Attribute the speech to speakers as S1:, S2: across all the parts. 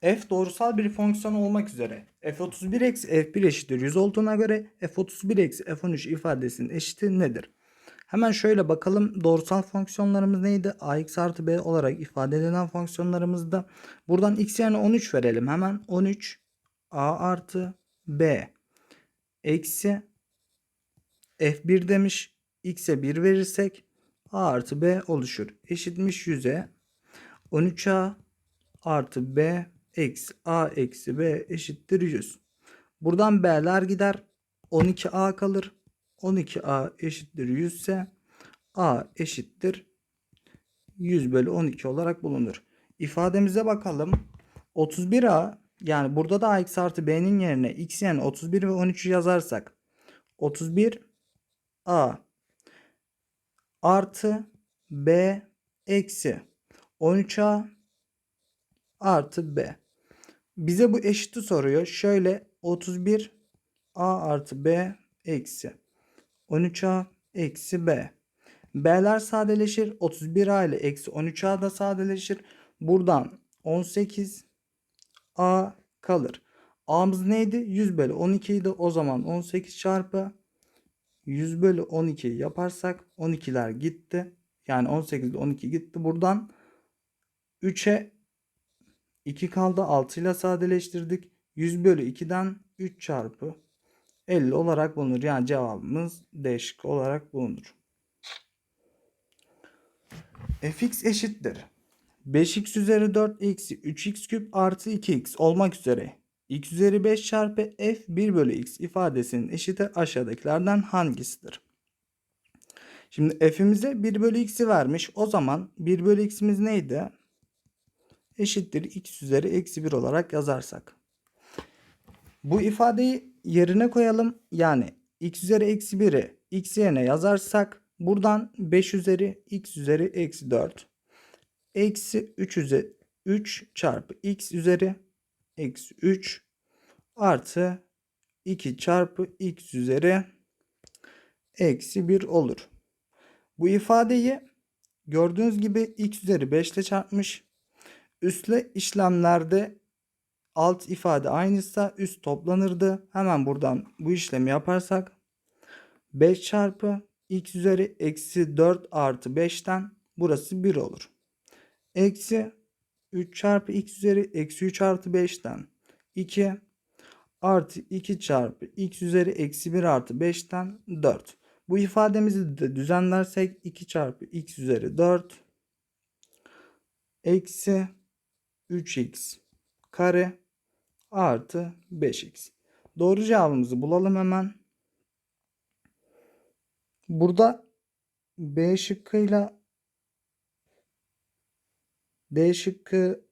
S1: f doğrusal bir fonksiyon olmak üzere f31 eksi f1 eşittir 100 olduğuna göre f31 eksi f13 ifadesinin eşiti nedir? Hemen şöyle bakalım doğrusal fonksiyonlarımız neydi? ax artı b olarak ifade edilen fonksiyonlarımızda buradan x yerine 13 verelim. Hemen 13 a artı b eksi f1 demiş. x'e 1 verirsek a artı b oluşur. Eşitmiş 100'e 13a artı b eksi a eksi b eşittir 100. Buradan b'ler gider. 12a kalır. 12a eşittir 100 ise a eşittir 100 bölü 12 olarak bulunur. İfademize bakalım. 31a yani burada da ax artı b'nin yerine x yerine 31 ve 13'ü yazarsak 31a artı b eksi 13a artı b. Bize bu eşiti soruyor. Şöyle 31 a artı b eksi 13a eksi b. B'ler sadeleşir. 31a ile eksi 13a da sadeleşir. Buradan 18 a kalır. A'mız neydi? 100 bölü 12 idi. O zaman 18 çarpı 100 bölü 12 yaparsak 12'ler gitti. Yani 18 ile 12 gitti. Buradan 3'e 2 kaldı. 6 ile sadeleştirdik. 100 bölü 2'den 3 çarpı 50 olarak bulunur. Yani cevabımız D şıkkı olarak bulunur. fx eşittir. 5x üzeri 4 eksi 3x küp artı 2x olmak üzere x üzeri 5 çarpı f 1 bölü x ifadesinin eşiti aşağıdakilerden hangisidir? Şimdi f'imize 1 bölü x'i vermiş. O zaman 1 bölü x'imiz neydi? Eşittir x üzeri eksi 1 olarak yazarsak. Bu ifadeyi yerine koyalım. Yani x üzeri eksi 1'i x yerine yazarsak buradan 5 üzeri x üzeri eksi 4 eksi 3 üzeri 3 çarpı x üzeri eksi 3 artı 2 çarpı x üzeri eksi 1 olur. Bu ifadeyi gördüğünüz gibi x üzeri 5 ile çarpmış. Üstle işlemlerde alt ifade aynıysa üst toplanırdı. Hemen buradan bu işlemi yaparsak 5 çarpı x üzeri eksi 4 artı 5'ten burası 1 olur. Eksi 3 çarpı x üzeri eksi 3 artı 5'ten 2 artı 2 çarpı x üzeri eksi 1 artı 5'ten 4. Bu ifademizi de düzenlersek 2 çarpı x üzeri 4 eksi 3x kare artı 5x. Doğru cevabımızı bulalım hemen. Burada B şıkkıyla D şıkkı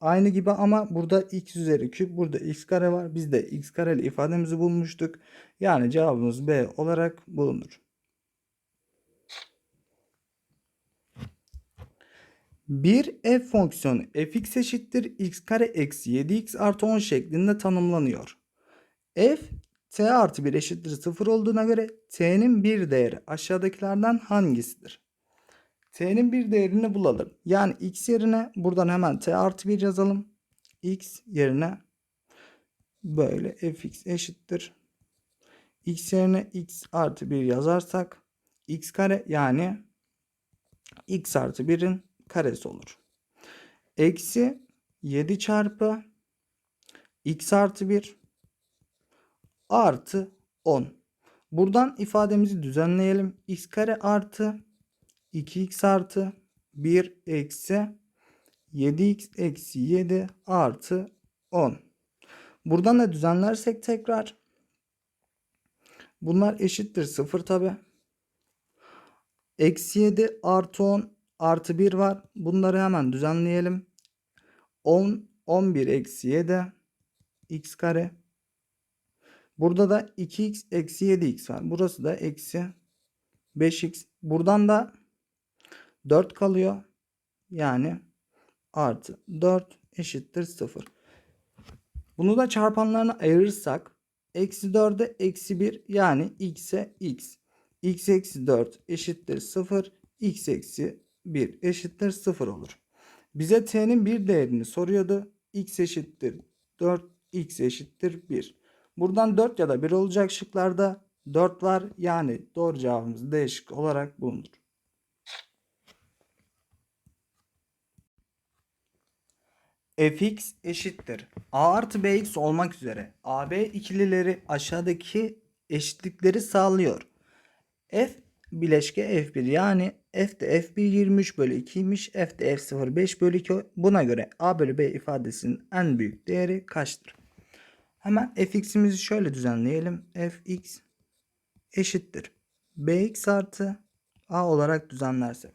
S1: aynı gibi ama burada x üzeri küp burada x kare var. Biz de x kareli ifademizi bulmuştuk. Yani cevabımız B olarak bulunur. Bir f fonksiyonu fx eşittir x kare eksi 7x artı 10 şeklinde tanımlanıyor. f t artı 1 eşittir 0 olduğuna göre t'nin bir değeri aşağıdakilerden hangisidir? t'nin bir değerini bulalım. Yani x yerine buradan hemen t artı 1 yazalım. x yerine böyle fx eşittir. x yerine x artı 1 yazarsak x kare yani x artı 1'in karesi olur. Eksi 7 çarpı x artı 1 artı 10. Buradan ifademizi düzenleyelim. x kare artı 2x artı 1 eksi 7x eksi 7 artı 10. Buradan da düzenlersek tekrar bunlar eşittir 0 tabi. Eksi 7 artı 10 artı 1 var. Bunları hemen düzenleyelim. 10 11 eksi 7 x kare. Burada da 2x eksi 7x var. Burası da eksi 5x. Buradan da 4 kalıyor. Yani artı 4 eşittir 0. Bunu da çarpanlarına ayırırsak eksi 4'e eksi 1 yani x'e x. x eksi 4 eşittir 0. x eksi 1 eşittir 0 olur. Bize t'nin bir değerini soruyordu. x eşittir 4 x eşittir 1. Buradan 4 ya da 1 olacak şıklarda 4 var. Yani doğru cevabımız D şıkkı olarak bulunur. fx eşittir. a artı bx olmak üzere ab ikilileri aşağıdaki eşitlikleri sağlıyor. f bileşke f1 yani f de f1 23 bölü 2'ymiş. f de f0 5 bölü 2. Buna göre a bölü b ifadesinin en büyük değeri kaçtır? Hemen fx'imizi şöyle düzenleyelim. fx eşittir. bx artı a olarak düzenlersek.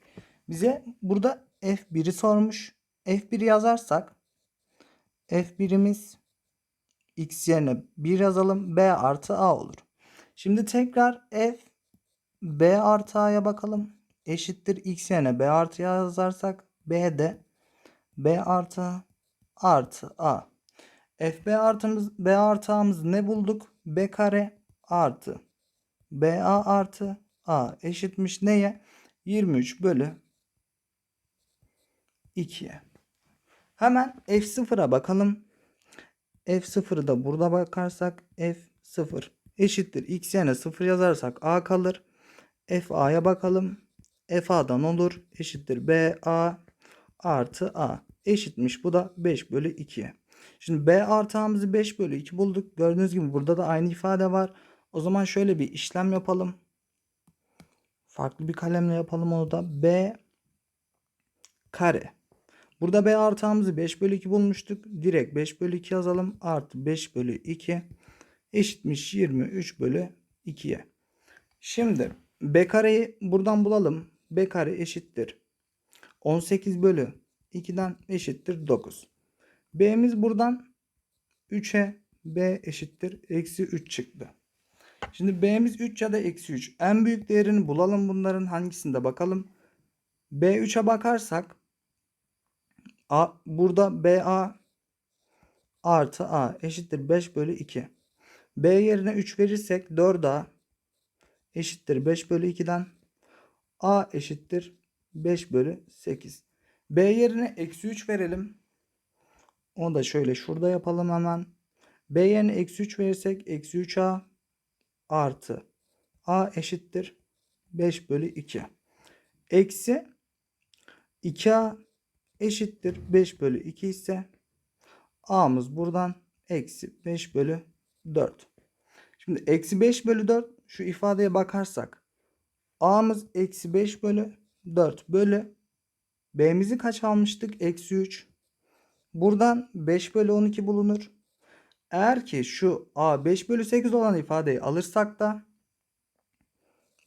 S1: Bize burada f1'i sormuş. f1 yazarsak f1'imiz x yerine 1 yazalım. b artı a olur. Şimdi tekrar f b artı a'ya bakalım. Eşittir x yerine b artı a yazarsak b de b artı a artı a. fb artımız b artı a'mız ne bulduk? b kare artı ba artı a eşitmiş neye? 23 bölü 2'ye. Hemen f0'a bakalım. f0'ı da burada bakarsak f0 eşittir. x yerine 0 yazarsak a kalır. FA'ya bakalım. FA'dan olur. Eşittir BA artı A. Eşitmiş. Bu da 5 bölü 2. Şimdi B artı A'mızı 5 bölü 2 bulduk. Gördüğünüz gibi burada da aynı ifade var. O zaman şöyle bir işlem yapalım. Farklı bir kalemle yapalım onu da. B kare. Burada B artı A'mızı 5 bölü 2 bulmuştuk. Direkt 5 bölü 2 yazalım. Artı 5 bölü 2 eşitmiş 23 bölü 2'ye. Şimdi B kareyi buradan bulalım. B kare eşittir. 18 bölü 2'den eşittir 9. B'miz buradan 3'e B eşittir. Eksi 3 çıktı. Şimdi B'miz 3 ya da eksi 3. En büyük değerini bulalım bunların hangisinde bakalım. B3'e bakarsak A, burada BA artı A eşittir 5 bölü 2. B yerine 3 verirsek 4A eşittir 5 bölü 2'den A eşittir 5 bölü 8. B yerine eksi 3 verelim. Onu da şöyle şurada yapalım hemen. B yerine eksi 3 verirsek eksi 3A artı A eşittir 5 bölü 2. Eksi 2A eşittir 5 bölü 2 ise A'mız buradan eksi 5 bölü 4. Şimdi eksi 5 bölü 4 şu ifadeye bakarsak A'mız eksi 5 bölü 4 bölü B'mizi kaç almıştık? Eksi 3. Buradan 5 bölü 12 bulunur. Eğer ki şu A 5 bölü 8 olan ifadeyi alırsak da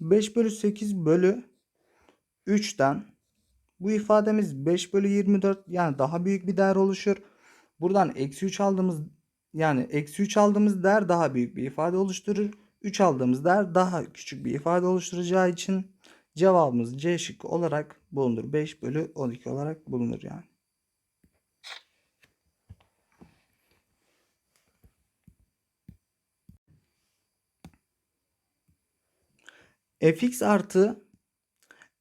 S1: 5 bölü 8 bölü 3'ten bu ifademiz 5 bölü 24 yani daha büyük bir değer oluşur. Buradan eksi 3 aldığımız yani eksi 3 aldığımız değer daha büyük bir ifade oluşturur. 3 aldığımız değer daha küçük bir ifade oluşturacağı için cevabımız C şıkkı olarak bulunur. 5 bölü 12 olarak bulunur yani. fx artı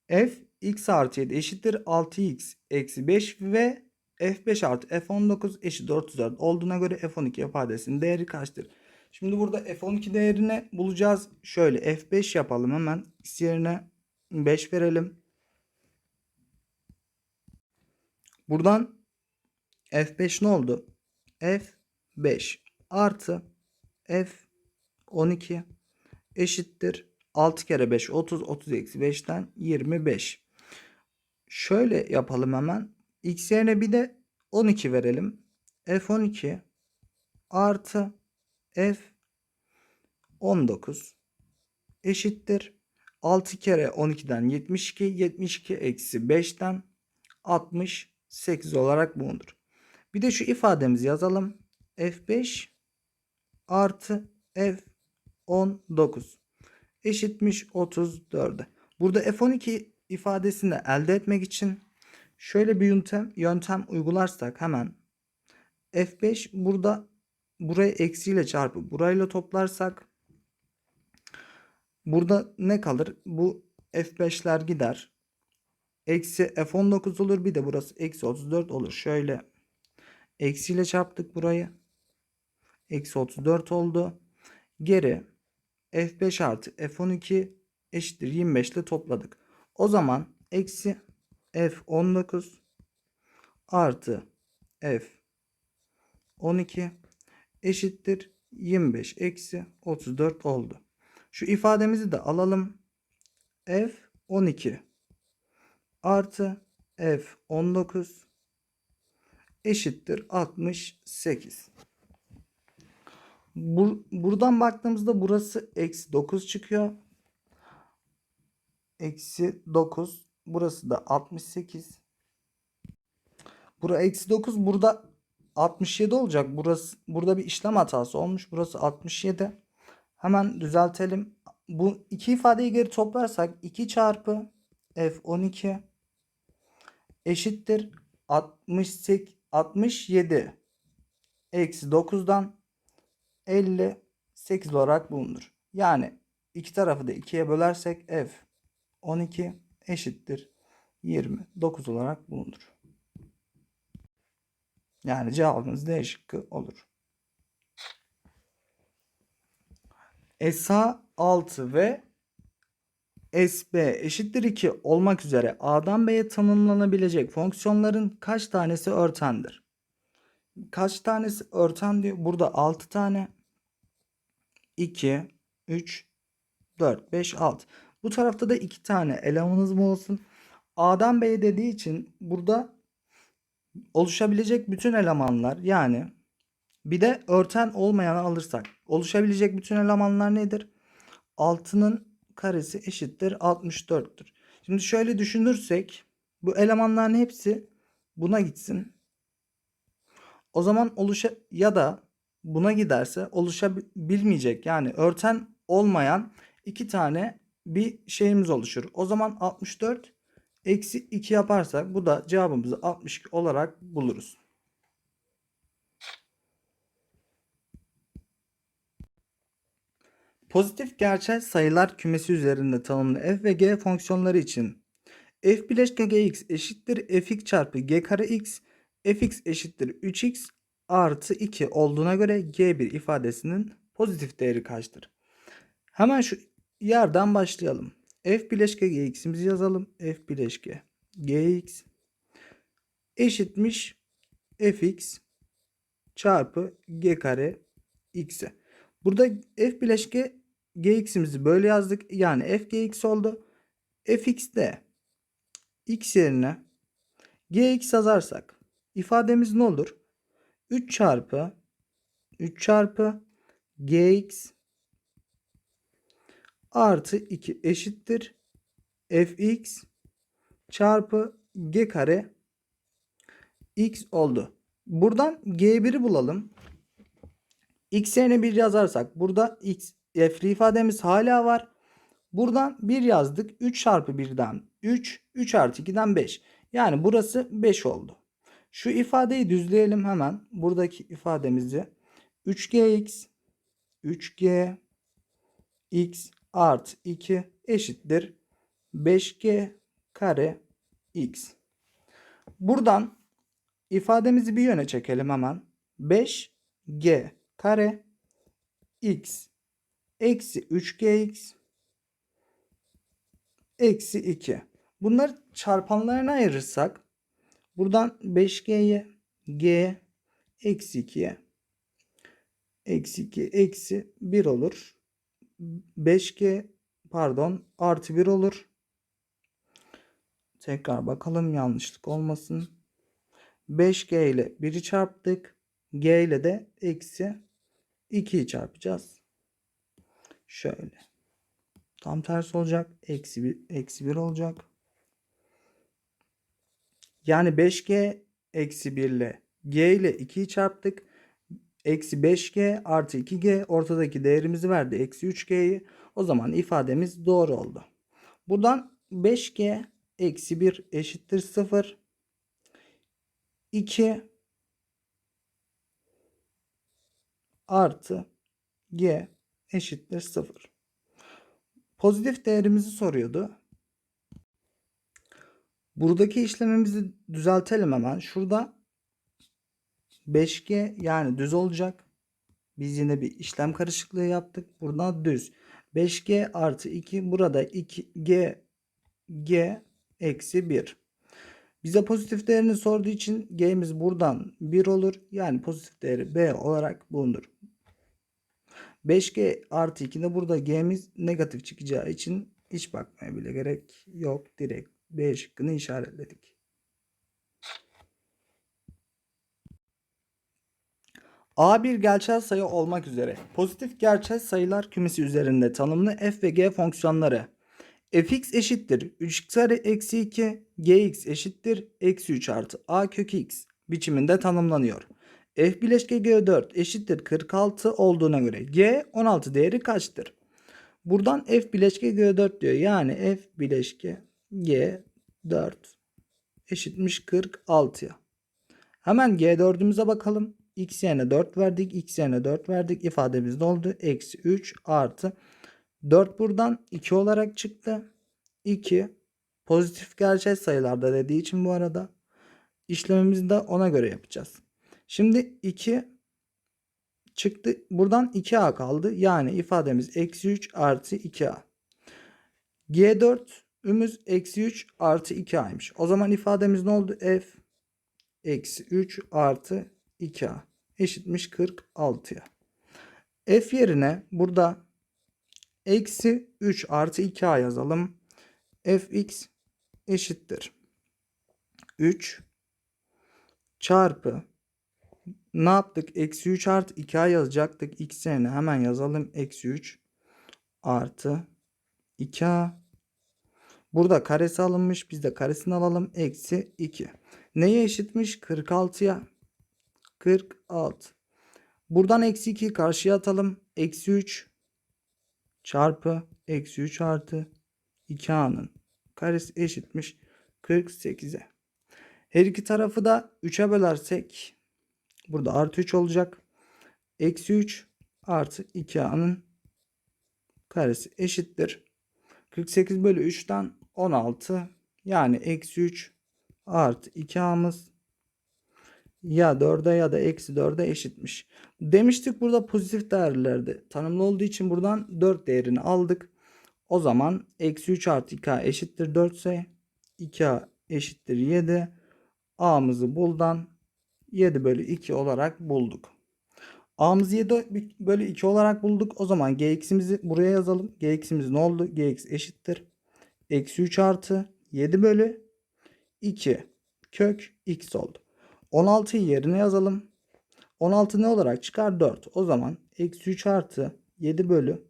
S1: f x artı 7 eşittir 6x eksi 5 ve f5 artı f19 eşit 34 olduğuna göre f12 ifadesinin değeri kaçtır? Şimdi burada f12 değerini bulacağız. Şöyle f5 yapalım hemen. x yerine 5 verelim. Buradan f5 ne oldu? f5 artı f12 eşittir 6 kere 5 30 30 eksi 5'ten 25. Şöyle yapalım hemen. X yerine bir de 12 verelim. F12 artı F 19 eşittir. 6 kere 12'den 72. 72 eksi 5'ten 68 olarak bulunur. Bir de şu ifademizi yazalım. F5 artı F19 eşitmiş 34'e. Burada F12 ifadesini elde etmek için şöyle bir yöntem, yöntem uygularsak hemen F5 burada burayı eksiyle çarpıp burayla toplarsak burada ne kalır? Bu F5'ler gider. Eksi F19 olur bir de burası eksi 34 olur. Şöyle Eksiyle çarptık burayı. Eksi 34 oldu. Geri F5 artı F12 eşittir 25 ile topladık. O zaman eksi F19 artı F12 eşittir 25 eksi 34 oldu. Şu ifademizi de alalım. F12 artı F19 eşittir 68. Bur buradan baktığımızda burası eksi 9 çıkıyor. Eksi 9. Burası da 68. Bura eksi 9. Burada 67 olacak. Burası burada bir işlem hatası olmuş. Burası 67. Hemen düzeltelim. Bu iki ifadeyi geri toplarsak 2 çarpı F12 eşittir 68 67 eksi 9'dan 58 olarak bulunur. Yani iki tarafı da 2'ye bölersek F 12 eşittir 29 olarak bulunur. Yani cevabımız D şıkkı olur. SA 6 ve SB eşittir 2 olmak üzere A'dan B'ye tanımlanabilecek fonksiyonların kaç tanesi örtendir? Kaç tanesi örten diyor. Burada 6 tane. 2, 3, 4, 5, 6. Bu tarafta da 2 tane elemanımız mı olsun? A'dan B'ye dediği için burada oluşabilecek bütün elemanlar yani bir de örten olmayanı alırsak oluşabilecek bütün elemanlar nedir? 6'nın karesi eşittir 64'tür. Şimdi şöyle düşünürsek bu elemanların hepsi buna gitsin. O zaman oluşa ya da buna giderse oluşabilmeyecek yani örten olmayan iki tane bir şeyimiz oluşur. O zaman 64 eksi 2 yaparsak bu da cevabımızı 62 olarak buluruz. Pozitif gerçel sayılar kümesi üzerinde tanımlı f ve g fonksiyonları için f bileşke gx eşittir fx çarpı g kare x fx eşittir 3x artı 2 olduğuna göre g1 ifadesinin pozitif değeri kaçtır? Hemen şu yerden başlayalım. F bileşke gx'imizi yazalım. f bileşke gx eşitmiş fx çarpı g kare x'e. Burada f bileşke gx'imizi böyle yazdık. Yani f gx oldu. fx de x yerine gx yazarsak ifademiz ne olur? 3 çarpı 3 çarpı gx artı 2 eşittir fx çarpı g kare x oldu. Buradan g1'i bulalım. x yerine 1 yazarsak burada x f'li ifademiz hala var. Buradan 1 yazdık. 3 çarpı 1'den 3. 3 artı 2'den 5. Yani burası 5 oldu. Şu ifadeyi düzleyelim hemen. Buradaki ifademizi 3gx 3g x artı 2 eşittir 5g kare x. Buradan ifademizi bir yöne çekelim hemen. 5g kare x eksi 3gx eksi 2. Bunları çarpanlarına ayırırsak buradan 5g'ye g eksi 2'ye eksi 2 eksi 1 olur. 5g pardon artı 1 olur. Tekrar bakalım yanlışlık olmasın. 5g ile 1'i çarptık. g ile de eksi 2'yi çarpacağız. Şöyle. Tam tersi olacak. Eksi 1, eksi 1 olacak. Yani 5G eksi 1 ile G ile 2'yi çarptık. Eksi 5G artı 2G ortadaki değerimizi verdi. Eksi 3G'yi. O zaman ifademiz doğru oldu. Buradan 5G eksi 1 eşittir 0. 2 artı G eşittir 0. Pozitif değerimizi soruyordu. Buradaki işlemimizi düzeltelim hemen. Şurada 5G yani düz olacak. Biz yine bir işlem karışıklığı yaptık. Buradan düz. 5G artı 2 burada 2G G eksi 1. Bize pozitif değerini sorduğu için G'miz buradan 1 olur. Yani pozitif değeri B olarak bulunur. 5G artı 2'de burada G'miz negatif çıkacağı için hiç bakmaya bile gerek yok. Direkt B şıkkını işaretledik. A bir gerçel sayı olmak üzere pozitif gerçel sayılar kümesi üzerinde tanımlı f ve g fonksiyonları fx eşittir 3x kare eksi 2 gx eşittir eksi 3 artı a kök x biçiminde tanımlanıyor. f bileşke g4 eşittir 46 olduğuna göre g 16 değeri kaçtır? Buradan f bileşke g4 diyor. Yani f bileşke g4 eşitmiş 46'ya. Hemen g4'ümüze bakalım. X yerine 4 verdik. x yerine 4 verdik. İfademiz ne oldu? Eksi 3 artı 4 buradan 2 olarak çıktı. 2 pozitif gerçel sayılarda dediği için bu arada işlemimizi de ona göre yapacağız. Şimdi 2 çıktı. Buradan 2a kaldı. Yani ifademiz eksi 3 artı 2a. G4 ümüz eksi 3 artı 2a'ymış. O zaman ifademiz ne oldu? F eksi 3 artı 2a eşitmiş 46'ya. F yerine burada eksi 3 artı 2a yazalım. fx eşittir. 3 çarpı ne yaptık? Eksi 3 artı 2a yazacaktık. X yerine hemen yazalım. Eksi 3 artı 2a. Burada karesi alınmış. Biz de karesini alalım. Eksi 2. Neye eşitmiş? 46'ya. 46. Buradan eksi 2'yi karşıya atalım. Eksi 3 çarpı eksi 3 artı 2a'nın karesi eşitmiş 48'e. Her iki tarafı da 3'e bölersek burada artı 3 olacak. Eksi 3 artı 2a'nın karesi eşittir. 48 bölü 3'ten 16 yani eksi 3 artı 2a'mız ya 4'e ya da eksi 4'e eşitmiş. Demiştik burada pozitif değerlerde tanımlı olduğu için buradan 4 değerini aldık. O zaman eksi 3 artı 2a eşittir 4 ise 2a eşittir 7. A'mızı buldan 7 bölü 2 olarak bulduk. A'mızı 7 bölü 2 olarak bulduk. O zaman gx'imizi buraya yazalım. gx'imiz ne oldu? gx eşittir. Eksi 3 artı 7 bölü 2 kök x oldu. 16'yı yerine yazalım. 16 ne olarak çıkar? 4. O zaman eksi 3 artı 7 bölü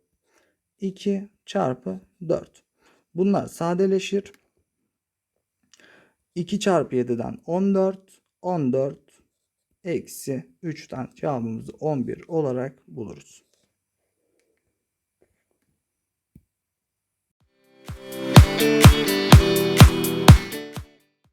S1: 2 çarpı 4. Bunlar sadeleşir. 2 çarpı 7'den 14. 14 eksi 3'ten cevabımızı 11 olarak buluruz.
S2: Thank